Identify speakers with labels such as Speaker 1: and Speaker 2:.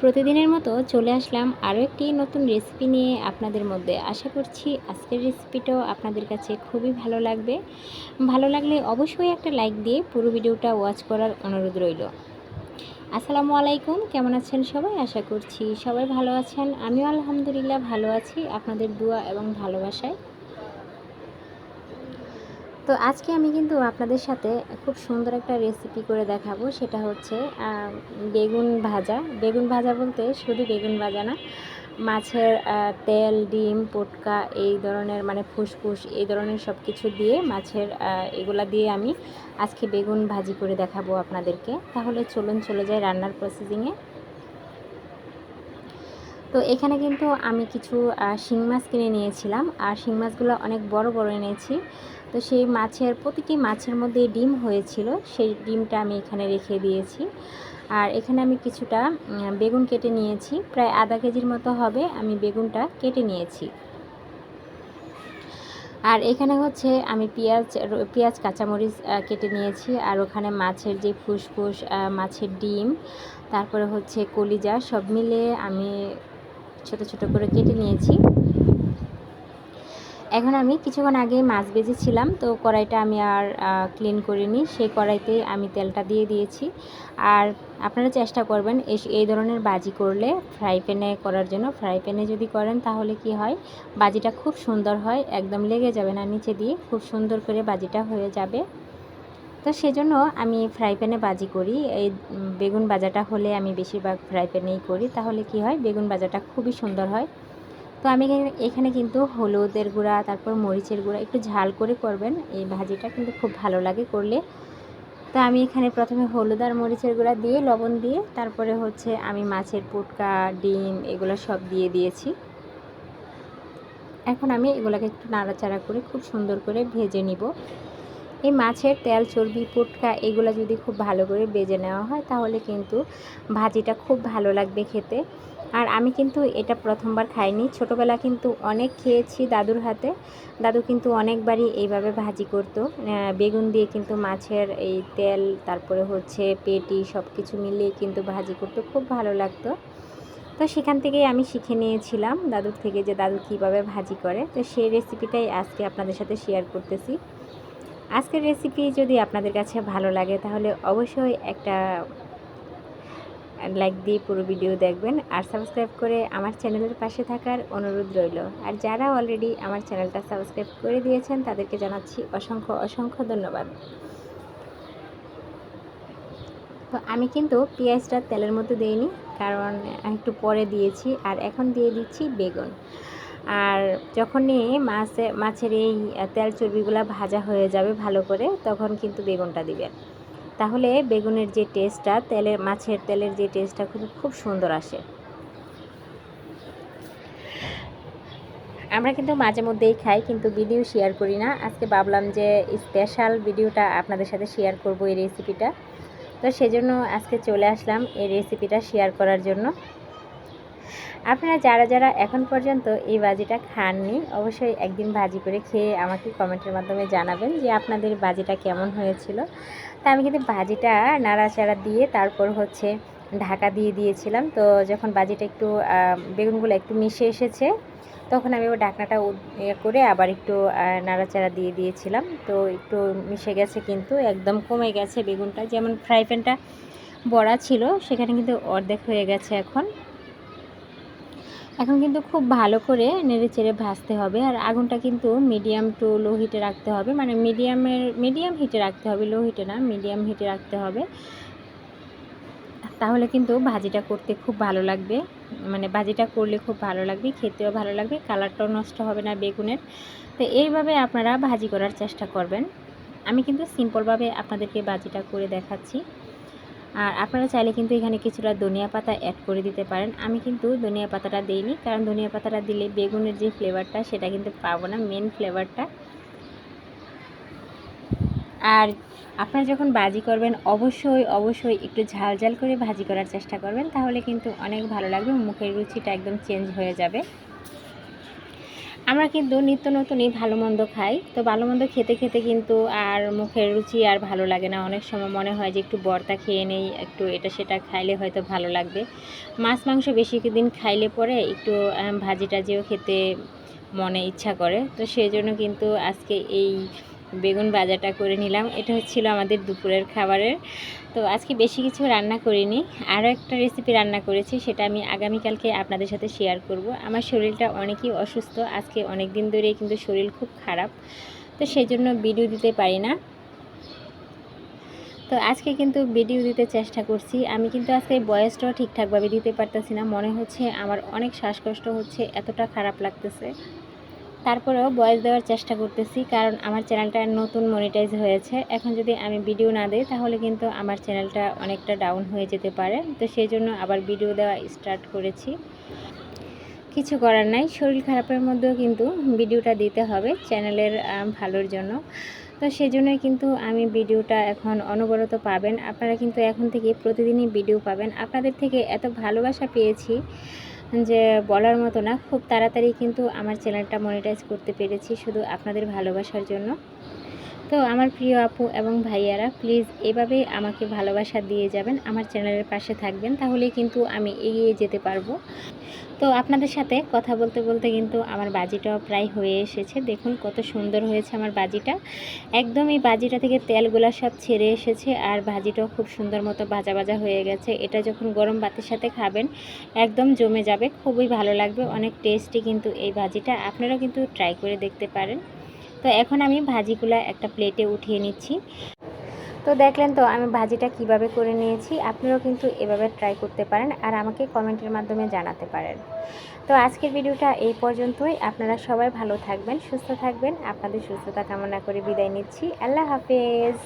Speaker 1: প্রতিদিনের মতো চলে আসলাম আরও একটি নতুন রেসিপি নিয়ে আপনাদের মধ্যে। আশা করছি আজকের রেসিপিটাও আপনাদের কাছে খুবই ভালো লাগবে। ভালো লাগলে অবশ্যই একটা লাইক দিয়ে পুরো ভিডিওটা ওয়াচ করার অনুরোধ রইল। আসসালামু আলাইকুম, কেমন আছেন সবাই? আশা করছি সবাই ভালো আছেন। আমিও আলহামদুলিল্লাহ ভালো আছি। আপনাদের দোয়া এবং ভালোবাসায় তো আজকে আমি কিন্তু আপনাদের সাথে খুব সুন্দর একটা রেসিপি করে দেখাবো। সেটা হচ্ছে বেগুন ভাজা। বেগুন ভাজা বলতে শুধু বেগুন ভাজা না, মাছের তেল, ডিম পোটকা এই ধরনের মানে ফুসফুস, এই ধরনের সব কিছু দিয়ে মাছের এগুলা দিয়ে আমি আজকে বেগুন ভাজি করে দেখাবো আপনাদেরকে। তাহলে চলুন চলে যাই রান্নার প্রসেসিংয়ে তো এখানে কিন্তু আমি কিছু শিং মাছ কিনে নিয়েছিলাম। আর শিং মাছগুলো অনেক বড় বড় এনেছি। তো সেই মাছের, প্রতিটি মাছের মধ্যে ডিম হয়েছিল। সেই ডিমটা আমি এখানে রেখে দিয়েছি। আর এখানে আমি কিছুটা বেগুন কেটে নিয়েছি। প্রায় আধা কেজির মতো হবে, আমি বেগুনটা কেটে নিয়েছি। আর এখানে হচ্ছে আমি পেঁয়াজ পেঁয়াজ, কাঁচামরিচ কেটে নিয়েছি। আর ওখানে মাছের যে ফুসফুস মাছের ডিম, তারপরে হচ্ছে কলিজা, সব মিলে আমি ছোট ছোট করে কেটে নিয়েছি। এখন আমি কিছুক্ষণ আগে মাছ ভেজেছিলাম, তো কড়াইটা আমি আর ক্লিন করিনি। সেই কড়াইতে আমি তেলটা দিয়ে দিয়েছি। আর আপনারা চেষ্টা করবেন এই ধরনের বাজি করলে ফ্রাই প্যানে করার জন্য। ফ্রাই প্যানে যদি করেন তাহলে কি হয়, বাজিটা খুব সুন্দর হয়, একদম লেগে যাবে না নিচে দিয়ে, খুব সুন্দর করে বাজিটা হয়ে যাবে। তো সেজন্য আমি ফ্রাই প্যানে বাজি করি। এই বেগুন ভাজাটা হলে আমি বেশিরভাগ ফ্রাই প্যানেই করি। তাহলে কি হয়? বেগুন ভাজাটা খুবই সুন্দর হয়। তো আমি এখানে কিন্তু হলুদের গুঁড়া, তারপর মরিচের গুঁড়া একটু ঝাল করে করবেন। এই ভাজিটা কিন্তু খুব ভালো লাগে করলে। তো আমি এখানে প্রথমে হলুদ আর মরিচের গুঁড়া দিয়ে, লবণ দিয়ে, তারপরে হচ্ছে আমি মাছের পুটকা, ডিম এগুলো সব দিয়ে দিয়েছি। এখন আমি এগুলোকে একটু নাড়াচাড়া করে খুব সুন্দর করে ভেজে নিব। এই মাছের তেল, চর্বি পুটকা এগুলো যদি খুব ভালো করে বেজে নেওয়া হয় তাহলে কিন্তু ভাজিটা খুব ভালো লাগবে খেতে। আর আমি কিন্তু এটা প্রথমবার খাইনি। ছোটোবেলা কিন্তু অনেক খেয়েছি দাদুর হাতে। দাদু কিন্তু অনেকবারই এইভাবে ভাজি করতো। বেগুন দিয়ে কিন্তু মাছের এই তেল, তারপরে হচ্ছে পেটি সব কিছু মিলিয়ে কিন্তু ভাজি করতো, খুব ভালো লাগতো। তো সেখান থেকেই আমি শিখে নিয়েছিলাম দাদুর থেকে যে দাদু কীভাবে ভাজি করে। তো সেই রেসিপিটাই আজকে আপনাদের সাথে শেয়ার করতেছি। আজকের রেসিপি যদি আপনাদের কাছে ভালো লাগে, তাহলে অবশ্যই একটা লাইক দিয়ে পুরো ভিডিও দেখবেন আর সাবস্ক্রাইব করে আমার চ্যানেলের পাশে থাকার অনুরোধ রইল। আর যারা অলরেডি আমার চ্যানেলটা সাবস্ক্রাইব করে দিয়েছেন, তাদেরকে জানাচ্ছি অসংখ্য অসংখ্য ধন্যবাদ। তো আমি কিন্তু পেঁয়াজটা তেলের মধ্যে দিইনি, কারণ একটু পরে দিয়েছি আর এখন দিয়ে দিচ্ছি বেগুন। আর যখনই মাছে, মাছের এই তেল চর্বিগুলো ভাজা হয়ে যাবে ভালো করে, তখন কিন্তু বেগুনটা দিবেন। তাহলে বেগুনের যে টেস্টটা তেলের মাছের তেলের যে টেস্টটা খুব খুব সুন্দর আসে। আমরা কিন্তু মাঝে মধ্যেই খাই, কিন্তু ভিডিও শেয়ার করি না। আজকে ভাবলাম যে স্পেশাল ভিডিওটা আপনাদের সাথে শেয়ার করব এই রেসিপিটা তো সেজন্য আজকে চলে আসলাম এই রেসিপিটা শেয়ার করার জন্য। আপনারা যারা যারা এখন পর্যন্ত এই ভাজিটা খাননি, অবশ্যই একদিন ভাজি করে খেয়ে আমাকে কমেন্টের মাধ্যমে জানাবেন যে আপনাদের ভাজিটা কেমন হয়েছিল। তা আমি কিন্তু ভাজিটা নাড়াচাড়া দিয়ে তারপর হচ্ছে ঢাকা দিয়ে দিয়েছিলাম। তো যখন ভাজিটা একটু বেগুনগুলো একটু মিশে এসেছে, তখন আমি ওই ঢাকনাটা ইয়ে করে আবার একটু নাড়াচাড়া দিয়ে দিয়েছিলাম। তো একটু মিশে গেছে কিন্তু, একদম কমে গেছে বেগুনটা। যেমন ফ্রাই প্যানটা বড়া ছিল, সেখানে কিন্তু অর্ধেক হয়ে গেছে এখন। এখন কিন্তু খুব ভালো করে নেড়ে চেড়ে ভাজতে হবে আর আগুনটা কিন্তু মিডিয়াম টু লো হিটে রাখতে হবে। মানে মিডিয়ামের মিডিয়াম হিটে রাখতে হবে লো হিটে না মিডিয়াম হিটে রাখতে হবে। তাহলে কিন্তু ভাজিটা করতে খুব ভালো লাগবে। মানে ভাজিটা করলে খুব ভালো লাগবে, খেতেও ভালো লাগবে কালারটাও নষ্ট হবে না বেগুনের। তো এইভাবে আপনারা ভাজি করার চেষ্টা করবেন। আমি কিন্তু সিম্পলভাবে আপনাদেরকে ভাজিটা করে দেখাচ্ছি। আর আপনারা চাইলে কিন্তু এখানে কিছুটা ধনিয়া পাতা অ্যাড করে দিতে পারেন। আমি কিন্তু ধনিয়া পাতাটা দিইনি, কারণ ধনিয়া পাতাটা দিলে বেগুনের যে ফ্লেভারটা সেটা কিন্তু পাবো না মেন ফ্লেভারটা আর আপনারা যখন ভাজি করবেন, অবশ্যই অবশ্যই একটু ঝাল ঝাল করে ভাজি করার চেষ্টা করবেন, তাহলে কিন্তু অনেক ভালো লাগবে মুখের রুচিটা একদম চেঞ্জ হয়ে যাবে। আমরা কিন্তু নিত্য নতুনই ভালো মন্দ খাই। তো ভালো মন্দ খেতে খেতে কিন্তু আর মুখের রুচি আর ভালো লাগে না। অনেক সময় মনে হয় যে একটু বর্তা খেয়ে নেই, একটু এটা সেটা খাইলে হয়তো ভালো লাগবে। মাছ, মাংস বেশি দিন খাইলে পরে একটু ভাজি টাজিও খেতে মনে ইচ্ছা করে। তো সেই জন্য কিন্তু আজকে এই বেগুন ভাজাটা করে নিলাম। এটা হচ্ছিল আমাদের দুপুরের খাবারের। তো আজকে বেশি কিছু রান্না করিনি। আরও একটা রেসিপি রান্না করেছি, সেটা আমি আগামীকালকে আপনাদের সাথে শেয়ার করব। আমার শরীরটা অনেকই অসুস্থ। আজকে অনেক দিন ধরেই কিন্তু শরীর খুব খারাপ। তো সেই জন্য ভিডিও দিতে পারি না। তো আজকে কিন্তু ভিডিও দিতে চেষ্টা করছি। আমি কিন্তু আজকে বয়সটাও ঠিকঠাকভাবে দিতে পারতেছি না। মনে হচ্ছে আমার অনেক শ্বাসকষ্ট হচ্ছে, এতটা খারাপ লাগতেছে। তারপরেও বয়স দেওয়ার চেষ্টা করতেছি, কারণ আমার চ্যানেলটা নতুন মনিটাইজ হয়েছে। এখন যদি আমি ভিডিও না দিই, তাহলে কিন্তু আমার চ্যানেলটা অনেকটা ডাউন হয়ে যেতে পারে। তো সেই জন্য আবার ভিডিও দেওয়া স্টার্ট করেছি। কিছু করার নাই, শরীর খারাপের মধ্যেও কিন্তু ভিডিওটা দিতে হবে চ্যানেলের ভালোর জন্য। তো সেই জন্যই কিন্তু আমি ভিডিওটা এখন অনবরত পাবেন। আপনারা কিন্তু এখন থেকে প্রতিদিনই ভিডিও পাবেন। আপনাদের থেকে এত ভালোবাসা পেয়েছি যে বলার মতো না, খুব তাড়াতাড়ি কিন্তু আমার চ্যানেলটা মনিটাইজ করতে পেরেছি শুধু আপনাদের ভালোবাসার জন্য। তো আমার প্রিয় আপু এবং ভাইয়ারা প্লিজ এভাবেই আমাকে ভালোবাসা দিয়ে যাবেন, আমার চ্যানেলের পাশে থাকবেন, তাহলেই কিন্তু আমি এগিয়ে যেতে পারব। তো আপনাদের সাথে কথা বলতে বলতে কিন্তু আমার বাজিটাও প্রায় হয়ে এসেছে। দেখুন কত সুন্দর হয়েছে আমার বাজিটা। একদম এই বাজিটা থেকে তেলগুলা সব ছেড়ে এসেছে আর ভাজিটাও খুব সুন্দর মতো ভাজা ভাজা হয়ে গেছে। এটা যখন গরম ভাতের সাথে খাবেন, একদম জমে যাবে, খুবই ভালো লাগবে, অনেক টেস্টি কিন্তু এই ভাজিটা। আপনারাও কিন্তু ট্রাই করে দেখতে পারেন। তো এখন আমি ভাজিগুলা একটা প্লেটে উঠিয়ে নিচ্ছি। তো দেখলেন তো, আমি ভাজিটা কীভাবে করে নিয়েছি আপনারাও কিন্তু এভাবে ট্রাই করতে পারেন আর আমাকে কমেন্টের মাধ্যমে জানাতে পারেন। তো আজকের ভিডিওটা এই পর্যন্তই, আপনারা সবাই ভালো থাকবেন, সুস্থ থাকবেন, আপনাদের সুস্থতা কামনা করে বিদায় নিচ্ছি, আল্লাহ হাফেজ।